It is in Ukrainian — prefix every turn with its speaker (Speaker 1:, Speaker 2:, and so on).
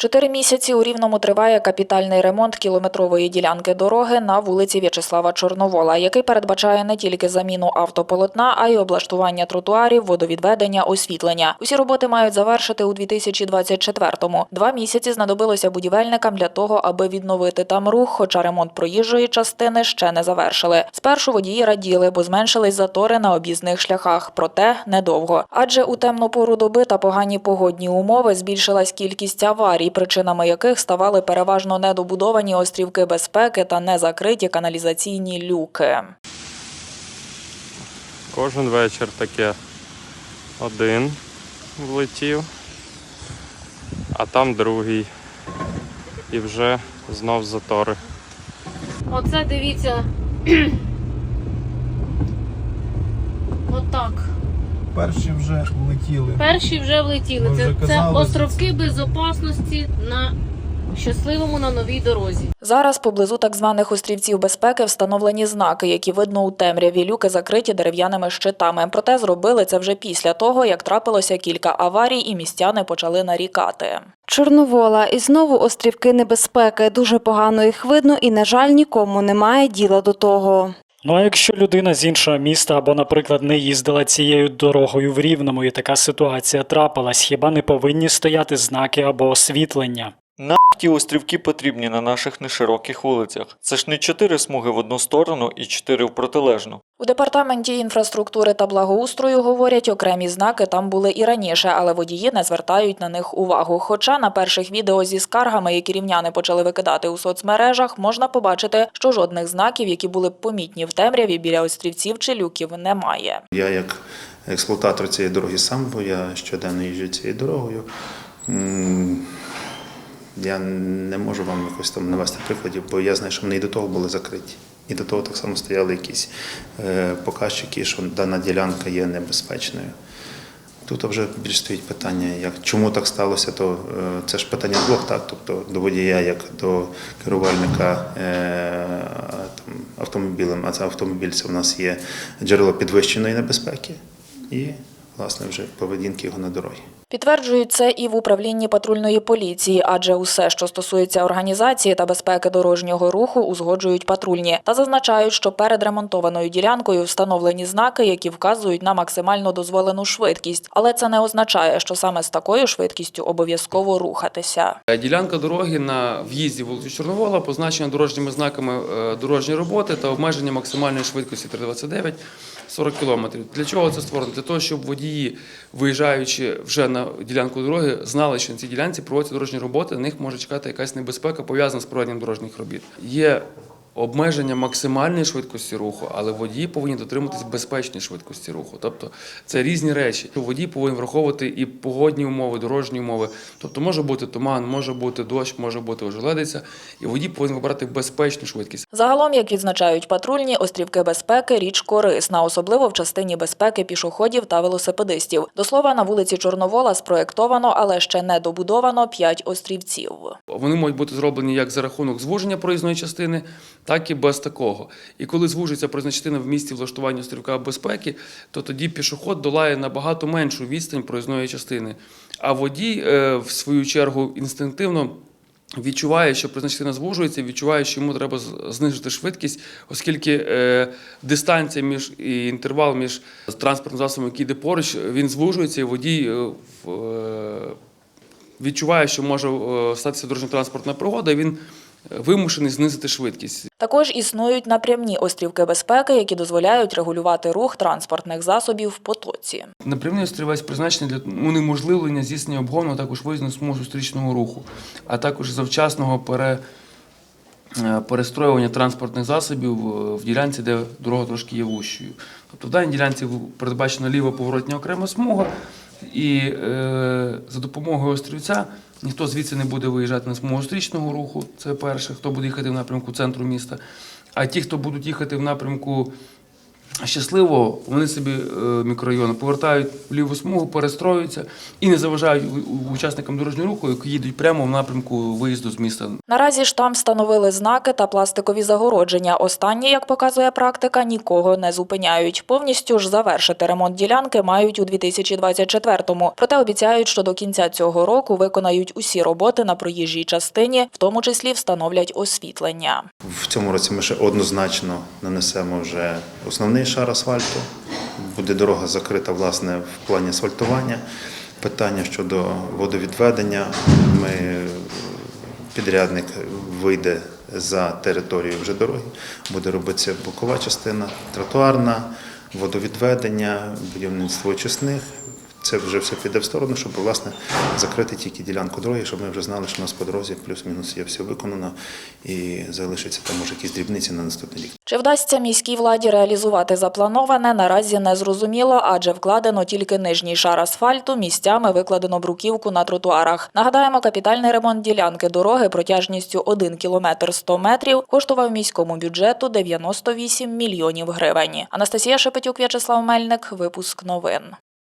Speaker 1: Чотири місяці у Рівному триває капітальний ремонт кілометрової ділянки дороги на вулиці В'ячеслава Чорновола, який передбачає не тільки заміну автополотна, а й облаштування тротуарів, водовідведення, освітлення. Усі роботи мають завершити у 2024-му. Два місяці знадобилося будівельникам для того, аби відновити там рух, хоча ремонт проїжджої частини ще не завершили. Спершу водії раділи, бо зменшились затори на об'їзних шляхах, проте недовго. Адже у темну пору доби та погані погодні умови збільшилась кількість аварій, причинами яких ставали переважно недобудовані острівки безпеки та незакриті каналізаційні люки.
Speaker 2: Кожен вечір таке один влетів, а там другий. І вже знов затори.
Speaker 3: Оце дивіться.
Speaker 4: Перші вже влетіли.
Speaker 3: Перші вже влетіли.
Speaker 4: Ми
Speaker 3: Це,
Speaker 4: вже
Speaker 3: це
Speaker 4: казали.
Speaker 3: островки безопасності на щасливому на новій дорозі.
Speaker 1: Зараз поблизу так званих острівців безпеки встановлені знаки, які видно у темряві. Люки закриті дерев'яними щитами. Проте зробили це вже після того, як трапилося кілька аварій, і містяни почали нарікати.
Speaker 5: Чорновола і знову острівки небезпеки. Дуже погано їх видно, і, на жаль, нікому немає діла до того.
Speaker 6: Ну а якщо людина з іншого міста або, наприклад, не їздила цією дорогою в Рівному і така ситуація трапилась, хіба не повинні стояти знаки або освітлення?
Speaker 7: Ті острівки потрібні на наших нешироких вулицях. Це ж не чотири смуги в одну сторону і чотири в протилежну.
Speaker 1: У департаменті інфраструктури та благоустрою говорять, окремі знаки там були і раніше, але водії не звертають на них увагу. Хоча на перших відео зі скаргами, які рівняни почали викидати у соцмережах, можна побачити, що жодних знаків, які були б помітні в темряві біля острівців чи люків, немає.
Speaker 8: Я як експлуататор цієї дороги сам, бо я щоденно їжджу цією дорогою. Я не можу вам якось там навести прикладів, бо я знаю, що вони і до того були закриті. І до того так само стояли якісь е, показчики, що дана ділянка є небезпечною. Тут вже більш стоїть питання, як чому так сталося, то е, це ж питання двох, так, тобто до водія, як до керувальника е, там, автомобілем, а це автомобіль це в нас є джерело підвищеної небезпеки і, власне, вже поведінки його на дорогі.
Speaker 1: Підтверджують це і в управлінні патрульної поліції, адже усе, що стосується організації та безпеки дорожнього руху, узгоджують патрульні та зазначають, що перед ремонтованою ділянкою встановлені знаки, які вказують на максимально дозволену швидкість. Але це не означає, що саме з такою швидкістю обов'язково рухатися.
Speaker 9: Е, Ділянка дороги на в'їзді вулицю Чорновола позначена дорожніми знаками е, дорожньої роботи та обмеження максимальної швидкості 329 40 кілометрів. Для чого це створено? Для того, щоб водії, виїжджаючи вже на ділянку дороги, знали, що на цій ділянці проводяться дорожні роботи, на них може чекати якась небезпека пов'язана з проведенням дорожніх робіт. Є обмеження максимальної швидкості руху, але водії повинні дотримуватись безпечної швидкості руху. Тобто це різні речі. Водій повинен враховувати і погодні умови, дорожні умови. Тобто може бути туман, може бути дощ, може бути ожеледиця, і водій повинен вибрати безпечну швидкість.
Speaker 1: Загалом, як відзначають патрульні, острівки безпеки річ корисна, особливо в частині безпеки пішоходів та велосипедистів. До слова, на вулиці Чорновола спроєктовано, але ще не добудовано п'ять острівців.
Speaker 9: Вони можуть бути зроблені як за рахунок звуження проїзної частини, так і без такого. І коли звужується проїзна частина в місці влаштування острівка безпеки, то тоді пішоход долає набагато меншу відстань проїзної частини. А водій, е, в свою чергу, інстинктивно. Відчуває, що проїзна частина звужується, відчуває, що йому треба з- знизити швидкість, оскільки е, дистанція між і інтервал між транспортним засобом, який йде поруч, він звужується, і водій е, відчуває, що може статися дорожньо-транспортна пригода, і він вимушений знизити швидкість.
Speaker 1: Також існують напрямні острівки безпеки, які дозволяють регулювати рух транспортних засобів в потоці.
Speaker 9: Напрямний острівець призначений для унеможливлення здійснення обгону, а також виїзду смугу зустрічного руху, а також завчасного пере, е, перестроювання транспортних засобів е, в ділянці, де дорога трошки є вущою. Тобто в даній ділянці передбачена ліва поворотня окрема смуга, і е, за допомогою острівця ніхто звідси не буде виїжджати на смугу стрічного руху. Це перше, хто буде їхати в напрямку центру міста. А ті, хто будуть їхати в напрямку щасливо вони собі е, мікрорайони повертають в ліву смугу, перестроюються і не заважають учасникам дорожнього руху, які їдуть прямо в напрямку виїзду з міста.
Speaker 1: Наразі ж там встановили знаки та пластикові загородження. Останні, як показує практика, нікого не зупиняють. Повністю ж завершити ремонт ділянки мають у 2024-му. Проте обіцяють, що до кінця цього року виконають усі роботи на проїжджій частині, в тому числі встановлять освітлення.
Speaker 8: В цьому році ми ще однозначно нанесемо вже основний шар асфальту. Буде дорога закрита власне в плані асфальтування. Питання щодо водовідведення. Ми підрядник вийде за територію вже дороги, буде робитися бокова частина, тротуарна, водовідведення, будівництво очисних. Це вже все піде в сторону, щоб власне закрити тільки ділянку дороги, щоб ми вже знали, що у нас по дорозі плюс-мінус є все виконано і залишиться там може якісь дрібниці на наступний рік.
Speaker 1: Чи вдасться міській владі реалізувати заплановане, наразі не зрозуміло, адже вкладено тільки нижній шар асфальту, місцями викладено бруківку на тротуарах. Нагадаємо, капітальний ремонт ділянки дороги протяжністю 1 кілометр 100 метрів коштував міському бюджету 98 мільйонів гривень. Анастасія Шепетюк, В'ячеслав Мельник, випуск новин.